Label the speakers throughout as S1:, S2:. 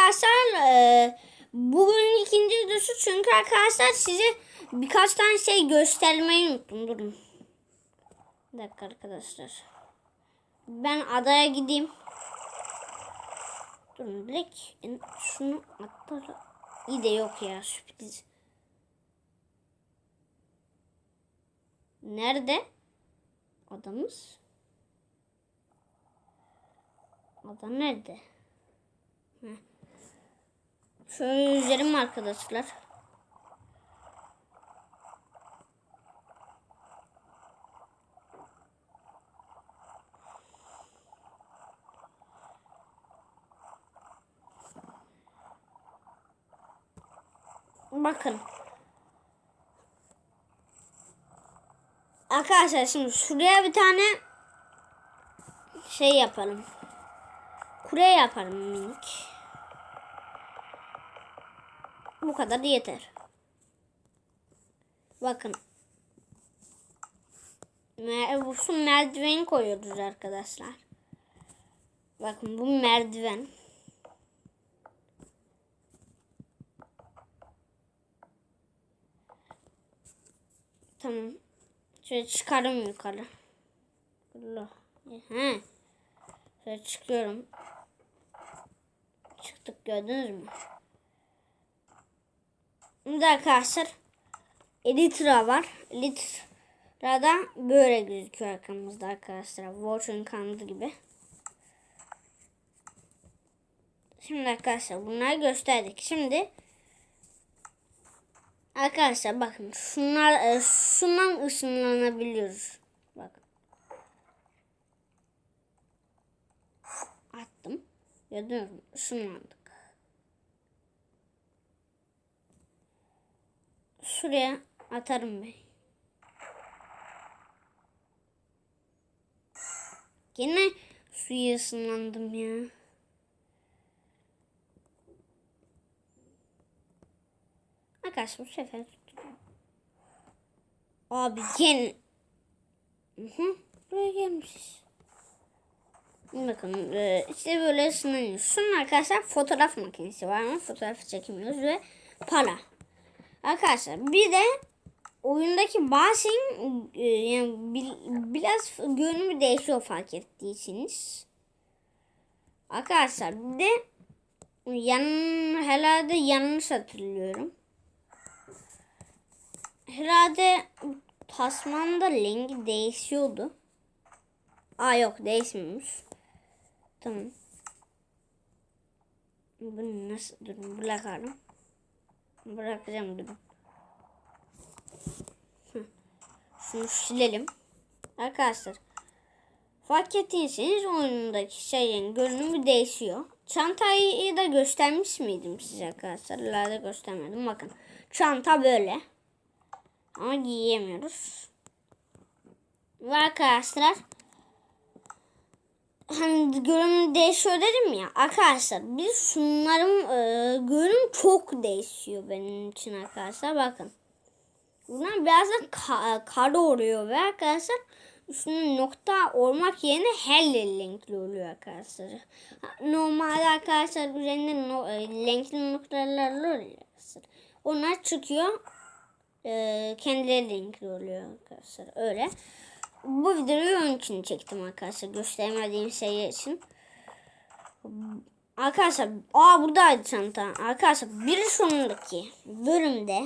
S1: arkadaşlar e, bugün ikinci videosu çünkü arkadaşlar size birkaç tane şey göstermeyi unuttum. Durun. Bir dakika arkadaşlar. Ben adaya gideyim. Durun direkt şunu atlar. İyi de yok ya sürpriz. Nerede? Adamız. Adam nerede? Heh. Şöyle üzerim arkadaşlar. Bakın. Arkadaşlar şimdi şuraya bir tane şey yapalım. Kure yaparım minik. Bu kadar yeter. Bakın. Bu merdiveni koyuyoruz arkadaşlar. Bakın bu merdiven. Tamam. Şöyle çıkarım yukarı. Allah. He. Şöyle çıkıyorum. Çıktık gördünüz mü? Burada arkadaşlar Elytra var. Elytra'da böyle gözüküyor arkamızda arkadaşlar. Watching kandı gibi. Şimdi arkadaşlar bunları gösterdik. Şimdi arkadaşlar bakın şunlar e, şundan ışınlanabiliyoruz. Bakın. Attım. Gördünüz mü? Işınlandık. Şuraya atarım ben. Yine suya ısınlandım ya. Arkadaşlar bu sefer tuttum. Abi gene. Hı hı. Buraya gelmişiz. Bakın e, işte böyle ısınıyor. Şunun arkadaşlar fotoğraf makinesi var ama fotoğrafı çekemiyoruz ve para. Arkadaşlar bir de oyundaki bazı e, yani biraz görünümü değişiyor fark ettiyseniz. Arkadaşlar bir de yan, herhalde yanlış hatırlıyorum. Herhalde tasmanın da rengi değişiyordu. Aa yok değişmemiş. Tamam. Bunu nasıl durun bırakalım. Bırakacağım. Hı. Şunu silelim. Arkadaşlar. Fark ettiyseniz oyunundaki şeyin görünümü değişiyor. Çantayı da göstermiş miydim size arkadaşlar? Herhalde göstermedim. Bakın. Çanta böyle. Ama giyemiyoruz. Ve arkadaşlar hani görünüm değişiyor dedim ya arkadaşlar biz şunların e, görünüm çok değişiyor benim için arkadaşlar bakın. Bunlar biraz da ka- kara oluyor ve arkadaşlar üstüne nokta olmak yerine helle renkli oluyor arkadaşlar. Normalde arkadaşlar üzerinde no, e, renkli noktalar oluyor. Onlar çıkıyor. E, kendileri renkli oluyor arkadaşlar. Öyle. Bu videoyu onun için çektim arkadaşlar. Göstermediğim şey için. Arkadaşlar aa buradaydı çanta. Arkadaşlar bir sonraki bölümde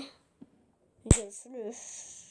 S1: görüşürüz.